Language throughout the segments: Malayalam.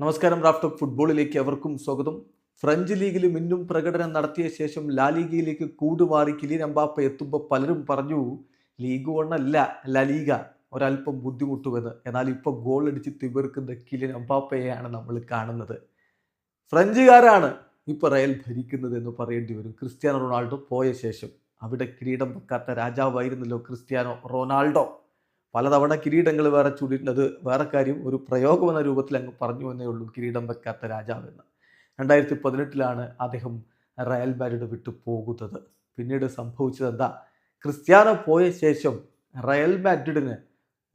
നമസ്കാരം റാഫ്റ്റ് ഫുട്ബോളിലേക്ക് അവർക്കും സ്വാഗതം. ഫ്രഞ്ച് ലീഗിൽ മിന്നും പ്രകടനം നടത്തിയ ശേഷം ലാ ലീഗയിലേക്ക് കൂടുമാറി കിലിയൻ എംബാപ്പ എത്തുമ്പോൾ പലരും പറഞ്ഞു ലീഗ് വണ്ണല്ല ലാ ലീഗ ഒരല്പം ബുദ്ധിമുട്ടുമെന്ന്. എന്നാൽ ഇപ്പോൾ ഗോൾ അടിച്ച് തിമിർക്കുന്ന കിലിയൻ എംബാപ്പയെയാണ് നമ്മൾ കാണുന്നത്. ഫ്രഞ്ചുകാരാണ് ഇപ്പോൾ റയൽ ഭരിക്കുന്നത് എന്ന് പറയേണ്ടി വരും. ക്രിസ്ത്യാനോ റൊണാൾഡോ പോയ ശേഷം അവിടെ കിരീടം വെക്കാത്ത രാജാവായിരുന്നല്ലോ ക്രിസ്ത്യാനോ റൊണാൾഡോ. പലതവണ കിരീടങ്ങൾ വേറെ ചൂടിയിട്ടുണ്ട്. അത് വേറെ കാര്യം ഒരു പ്രയോഗം എന്ന രൂപത്തിൽ അങ്ങ് പറഞ്ഞു എന്നേ ഉള്ളൂ കിരീടം വെക്കാത്ത രാജാവെന്ന് രണ്ടായിരത്തി പതിനെട്ടിലാണ് അദ്ദേഹം റയൽ മാഡ്രിഡ് വിട്ടു പോകുന്നത്. പിന്നീട് സംഭവിച്ചത് എന്താ? ക്രിസ്ത്യാനോ പോയ ശേഷം റയൽ മാഡ്രിഡിന്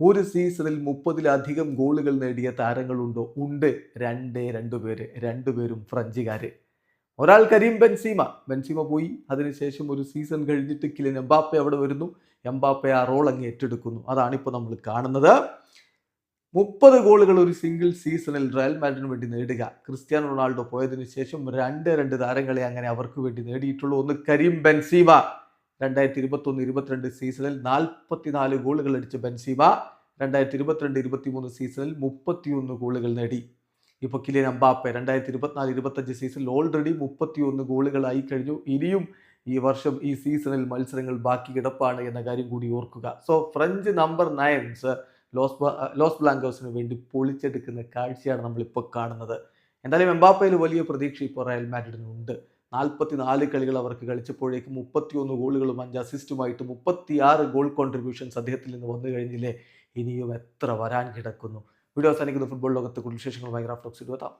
ഒരു സീസണിൽ മുപ്പതിലധികം ഗോളുകൾ നേടിയ താരങ്ങളുണ്ടോ? ഉണ്ട്. രണ്ടേ രണ്ട് പേര്. രണ്ടുപേരും ഫ്രഞ്ചുകാര്. ഒരാൾ കരീം ബെൻസീമ. ബെൻസീമ പോയി. അതിനുശേഷം ഒരു സീസൺ കഴിഞ്ഞിട്ട് കിലിൻ എംബാപ്പെ അവിടെ വരുന്നു. എംബാപ്പെ ആ റോൾ അങ്ങ് ഏറ്റെടുക്കുന്നു. അതാണിപ്പോൾ നമ്മൾ കാണുന്നത്. മുപ്പത് ഗോളുകൾ ഒരു സിംഗിൾ സീസണിൽ റയൽ മാഡ്രിഡിന് വേണ്ടി നേടുക. ക്രിസ്ത്യാനോ റൊണാൾഡോ പോയതിനു ശേഷം രണ്ട് രണ്ട് താരങ്ങളെ അങ്ങനെ അവർക്ക് വേണ്ടി നേടിയിട്ടുള്ളൂ. ഒന്ന് കരീം ബെൻസീമ. രണ്ടായിരത്തി ഇരുപത്തൊന്ന് ഇരുപത്തിരണ്ട് സീസണിൽ നാൽപ്പത്തിനാല് ഗോളുകൾ അടിച്ച ബെൻസീമ. രണ്ടായിരത്തി ഇരുപത്തിരണ്ട് ഇരുപത്തിമൂന്ന് സീസണിൽ മുപ്പത്തിയൊന്ന് ഗോളുകൾ നേടി. ഇപ്പോൾ കിലിയൻ അമ്പാപ്പെ രണ്ടായിരത്തി ഇരുപത്തിനാല് ഇരുപത്തഞ്ച് സീസണിൽ ഓൾറെഡി മുപ്പത്തിയൊന്ന് ഗോളുകളായി കഴിഞ്ഞു. ഇനിയും ഈ വർഷം ഈ സീസണിൽ മത്സരങ്ങൾ ബാക്കി കിടപ്പാണ് എന്ന കാര്യം കൂടി ഓർക്കുക. So French number nines Los Los ബ്ലാങ്കോസിന് വേണ്ടി പൊളിച്ചെടുക്കുന്ന കാഴ്ചയാണ് നമ്മളിപ്പോൾ കാണുന്നത്. എന്തായാലും എംബാപ്പയിൽ വലിയ പ്രതീക്ഷ ഇപ്പോൾ റയൽ മാഡ്രിഡിനുണ്ട് നാൽപ്പത്തി നാല് കളികൾ അവർക്ക് കളിച്ചപ്പോഴേക്കും മുപ്പത്തിയൊന്ന് ഗോളുകളും അഞ്ച് അസിസ്റ്റുമായിട്ട് മുപ്പത്തിയാറ് ഗോൾ കോൺട്രിബ്യൂഷൻസ് അദ്ദേഹത്തിൽ നിന്ന് വന്നു കഴിഞ്ഞില്ലേ? ഇനിയും എത്ര വരാൻ കിടക്കുന്നു. വീഡിയോ അവസാനിക്കുന്ന. ഫുട്ബോൾ ലോകത്തെ കൂടുതൽ വിശേഷങ്ങളുമായി ഗ്രാഫ്റ്റോക്സ് ഇരുപത്താം